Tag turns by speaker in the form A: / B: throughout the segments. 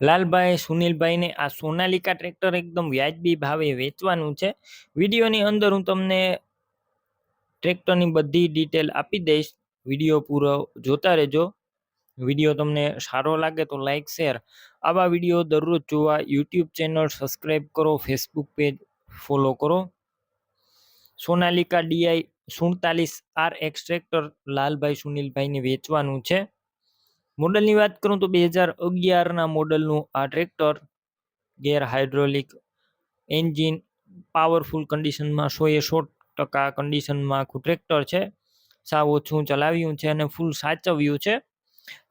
A: લાલભાઈ, સુનિલભાઈને આ સોનાલિકા ટ્રેક્ટર એકદમ વ્યાજબી ભાવે વેચવાનું છે. વિડીયોની અંદર હું તમને ટ્રેક્ટરની બધી ડિટેલ આપી દઈશ. વીડિયો પૂરો જોતા રહેજો. વીડિયો તમને સારો લાગે તો લાઇક શેર. આવા વીડિયો દરરોજ જોવા યુટ્યુબ ચેનલ સબસ્ક્રાઈબ કરો, ફેસબુક પેજ ફોલો કરો. સોનાલિકા ડીઆઈ સુડતાલીસ આર એક્સ ટ્રેક્ટર લાલભાઈ, સુનિલભાઈને વેચવાનું છે. મોડલની વાત કરું તો બે હજાર અગિયારના મોડલનું આ tractor gear hydraulic engine powerful કન્ડિશનમાં સો એ સો ટકા કન્ડિશનમાં આખું ટ્રેક્ટર છે. સાવ ઓછું ચલાવ્યું છે અને ફૂલ સાચવ્યું છે.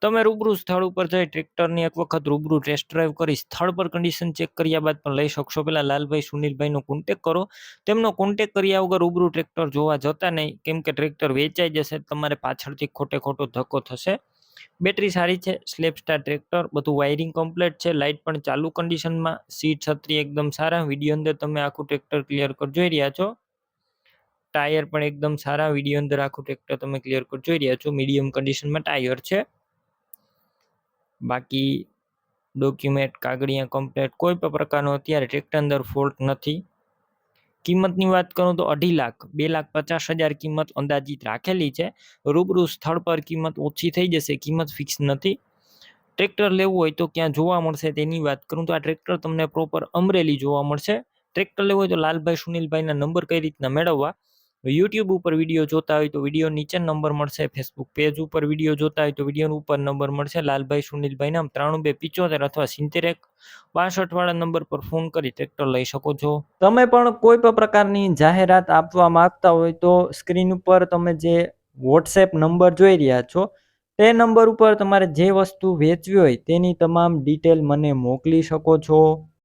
A: તમે રૂબરૂ સ્થળ ઉપર જઈ ટ્રેક્ટરની એક વખત રૂબરૂ ટેસ્ટ ડ્રાઈવ કરી સ્થળ પર કન્ડિશન ચેક કર્યા બાદ પણ લઈ શકશો. પહેલાં લાલભાઈ સુનિલભાઈનો કોન્ટેક કરો. તેમનો કોન્ટેક કર્યા વગર રૂબરૂ ટ્રેક્ટર જોવા જતા નહીં. કેમ કે ટ્રેક્ટર વેચાઈ જશે, તમારે પાછળથી ખોટે ખોટો ધક્કો થશે. બેટરી સારી છે સ્લેપ સ્ટાર ટ્રેક્ટર, બધું વાયરિંગ કમ્પ્લીટ છે લાઇટ પણ ચાલુ કન્ડિશનમાં સીટ છત્રી એકદમ સારા વીડિયો અંદર તમે આખું ટ્રેક્ટર ક્લિયર કર, જોઈ રહ્યા છો? ટાયર પણ એકદમ સારા વીડિયો અંદર આખું ટ્રેક્ટર તમે ક્લિયર કર, જોઈ રહ્યા છો? મીડિયમ કન્ડિશનમાં ટાયર છે. બાકી ડોક્યુમેન્ટ કાગળિયા કમ્પ્લેટ કોઈ પણ પ્રકારનો અત્યારે ટ્રેક્ટર અંદર ફોલ્ટ નથી. કિંમતની વાત કરું તો અઢી લાખ, બે લાખ પચાસ હજાર કિંમત અંદાજિત રાખેલી છે. રૂબરૂ સ્થળ પર કિંમત ઓછી થઈ જશે, કિંમત ફિક્સ નથી. ટ્રેક્ટર લેવું હોય તો ક્યાં જોવા મળશે તેની વાત કરું તો આ ટ્રેક્ટર તમને પ્રોપર અમરેલી જોવા મળશે. ટ્રેક્ટર લેવું હોય તો લાલભાઈ સુનિલભાઈના નંબર કઈ રીતના મેળવવા? યુટ્યુબ ઉપર વીડિયો જોતા હોય તો વીડિયો નીચે નંબર મળશે ફેસબુક પેજ ઉપર વીડિયો જોતા હોય તો વીડિયો ઉપર નંબર મળશે. લાલભાઈ, સુનિલભાઈ નામ ત્રાણું બે પિચોતેર અથવા સિત્તેર એક બાસઠ વાળા નંબર પર ફોન કરી ટ્રેક્ટર લઈ શકો છો. તમે પણ કોઈ પણ પ્રકારની જાહેરાત આપવા માંગતા હોય તો સ્ક્રીન ઉપર તમે જે વોટ્સએપ નંબર જોઈ રહ્યા છો, તે નંબર ઉપર તમારે જે વસ્તુ વેચવી હોય તેની તમામ ડિટેલ મને મોકલી શકો છો.